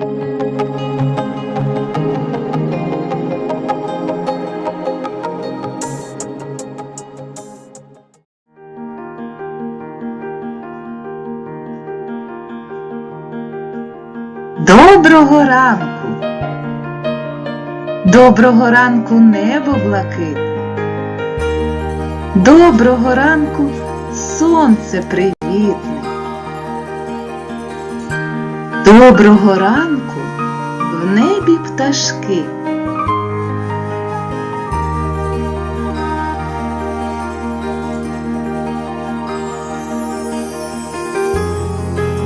Доброго ранку! Доброго ранку небо блакитне. Доброго ранку сонце привітне. Доброго ранку в небі пташки.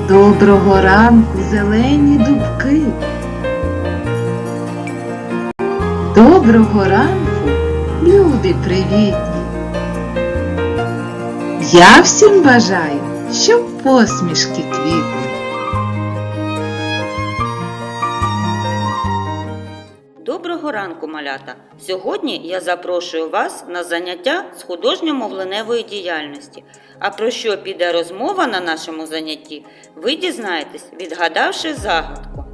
Доброго ранку, зелені дубки. Доброго ранку, люди привітні. Я всім бажаю, щоб посмішки квітли. Доброго ранку, малята! Сьогодні я запрошую вас на заняття з художньо-мовленевої діяльності. А про що піде розмова на нашому занятті, ви дізнаєтесь, відгадавши загадку.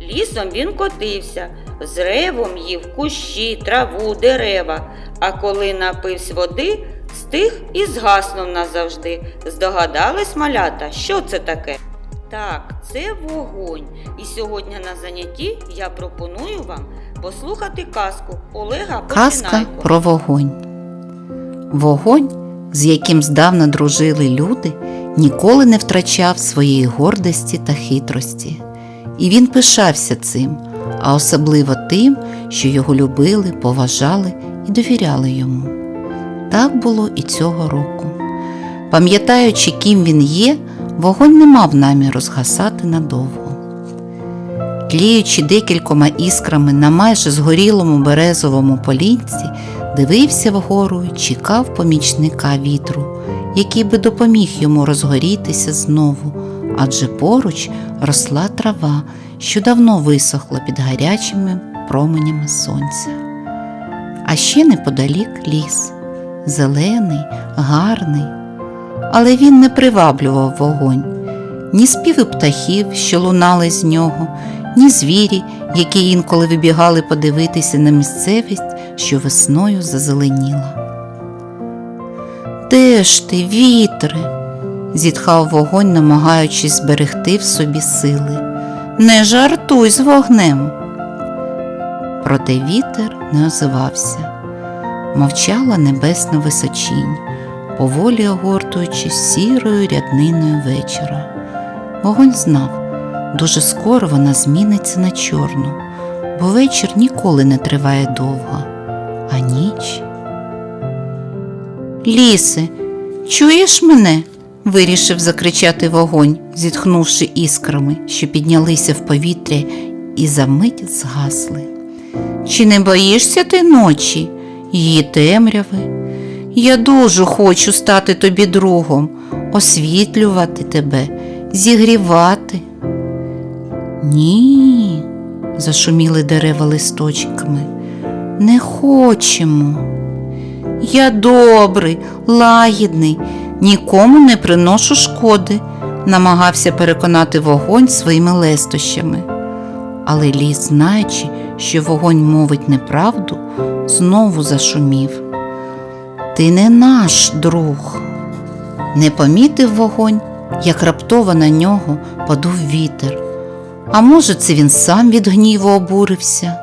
Лісом він котився, з ревом їв кущі, траву, дерева, а коли напився води, стих і згаснув назавжди. Здогадались малята, що це таке? Так, це вогонь. І сьогодні на занятті я пропоную вам послухати казку Олега Казка Починайко. про вогонь. Вогонь, з яким здавна дружили люди, ніколи не втрачав своєї гордості та хитрості. І він пишався цим, а особливо тим, що його любили, поважали і довіряли йому. Так було і цього року. Пам'ятаючи, ким він є, вогонь не мав наміру згасати надовго. Тліючи декількома іскрами на майже згорілому березовому полінці, дивився вгору і чекав помічника вітру, який би допоміг йому розгорітися знову, адже поруч росла трава, що давно висохла під гарячими променями сонця. А ще неподалік ліс, зелений, гарний, але він не приваблював вогонь ні співи птахів, що лунали з нього, ні звірі, які інколи вибігали подивитися на місцевість, що весною зазеленіла. Де ж ти, вітре? зітхав вогонь, намагаючись зберегти в собі сили. Не жартуй з вогнем. Проте вітер не озивався. Мовчала небесна височінь, поволі огортуючись сірою рядниною вечора. Вогонь знав, дуже скоро вона зміниться на чорну, бо вечір ніколи не триває довго, а ніч. Лісе, чуєш мене? вирішив закричати вогонь, зітхнувши іскрами, що піднялися в повітря і за мить згасли. Чи не боїшся ти ночі, її темряви? Я дуже хочу стати тобі другом, освітлювати тебе, зігрівати. Ні, зашуміли дерева листочками. Не хочемо. Я добрий, лагідний, нікому не приношу шкоди, намагався переконати вогонь своїми лестощами. Але ліс, знаючи, що вогонь мовить неправду, знову зашумів. Ти не наш друг. Не помітив вогонь, як раптово на нього подув вітер. А може, це він сам від гніву обурився.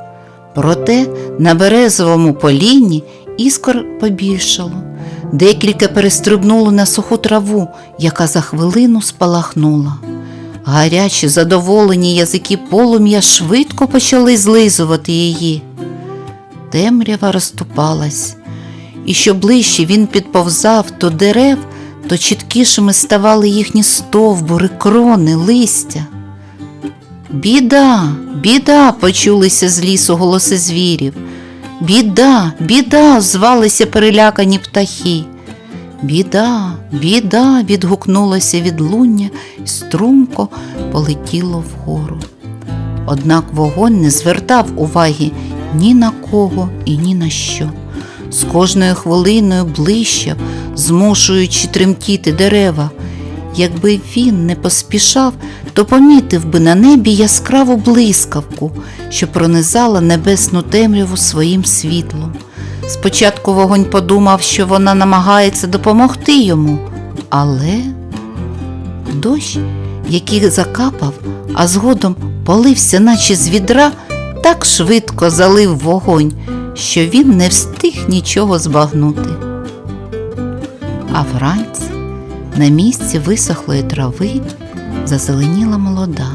Проте на березовому поліні іскор побільшало. Декілька перестрибнуло на суху траву, яка за хвилину спалахнула. Гарячі, задоволені язики полум'я швидко почали злизувати її. Темрява розступалась, і що ближче він підповзав до дерев, то чіткішими ставали їхні стовбури, крони, листя. Біда, біда, почулися з лісу голоси звірів. Біда, біда, звалися перелякані птахи. Біда, біда, відгукнулося відлуння і струмко полетіло вгору. Однак вогонь не звертав уваги ні на кого і ні на що. З кожною хвилиною ближчав, змушуючи тремтіти дерева, Якби він не поспішав, то помітив би на небі яскраву блискавку, що пронизала небесну темряву своїм світлом. Спочатку вогонь подумав, що вона намагається допомогти йому, але дощ, який закапав, а згодом полився, наче з відра, так швидко залив вогонь, що він не встиг нічого збагнути. А вранці на місці висохлої трави зазеленіла молода.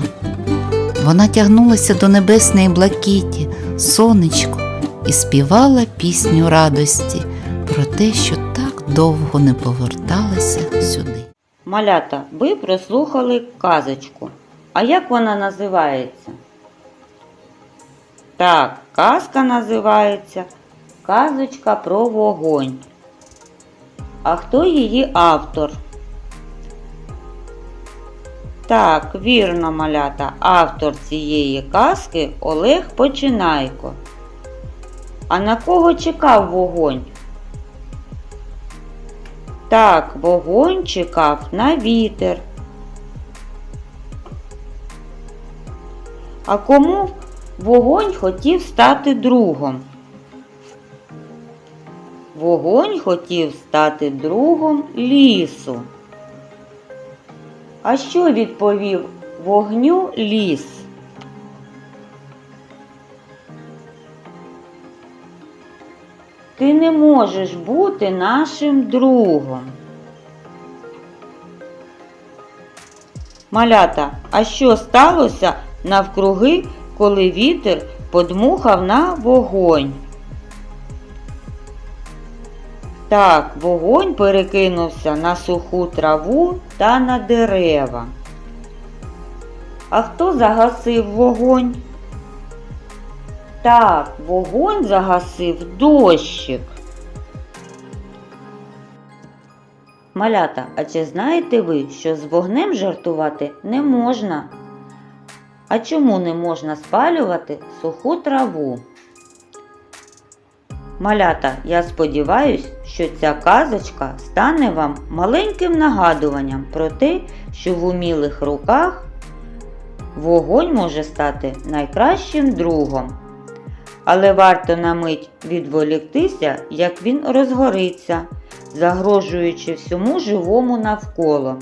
Вона тягнулася до небесної блакиті, сонечко, і співала пісню радості про те, що так довго не поверталася сюди. Малята, ви прослухали казочку. А як вона називається? Так, казка називається Казочка про вогонь. А хто її автор? Так, вірно, малята, автор цієї казки Олег Починайко. А на кого чекав вогонь? Так, вогонь чекав на вітер. А кому вогонь хотів стати другом? Вогонь хотів стати другом лісу. А що відповів вогню ліс? Ти не можеш бути нашим другом. Малята, а що сталося навкруги, коли вітер подмухав на вогонь? Так, вогонь перекинувся на суху траву та на дерева. А хто загасив вогонь? Так, вогонь загасив дощик. Малята, а чи знаєте ви, що з вогнем жартувати не можна? А чому не можна спалювати суху траву? Малята, я сподіваюсь, що ця казочка стане вам маленьким нагадуванням про те, що в умілих руках вогонь може стати найкращим другом. Але варто на мить відволіктися, як він розгориться, загрожуючи всьому живому навколо.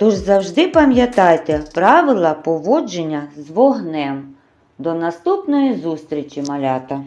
Тож завжди пам'ятайте правила поводження з вогнем. До наступної зустрічі, малята!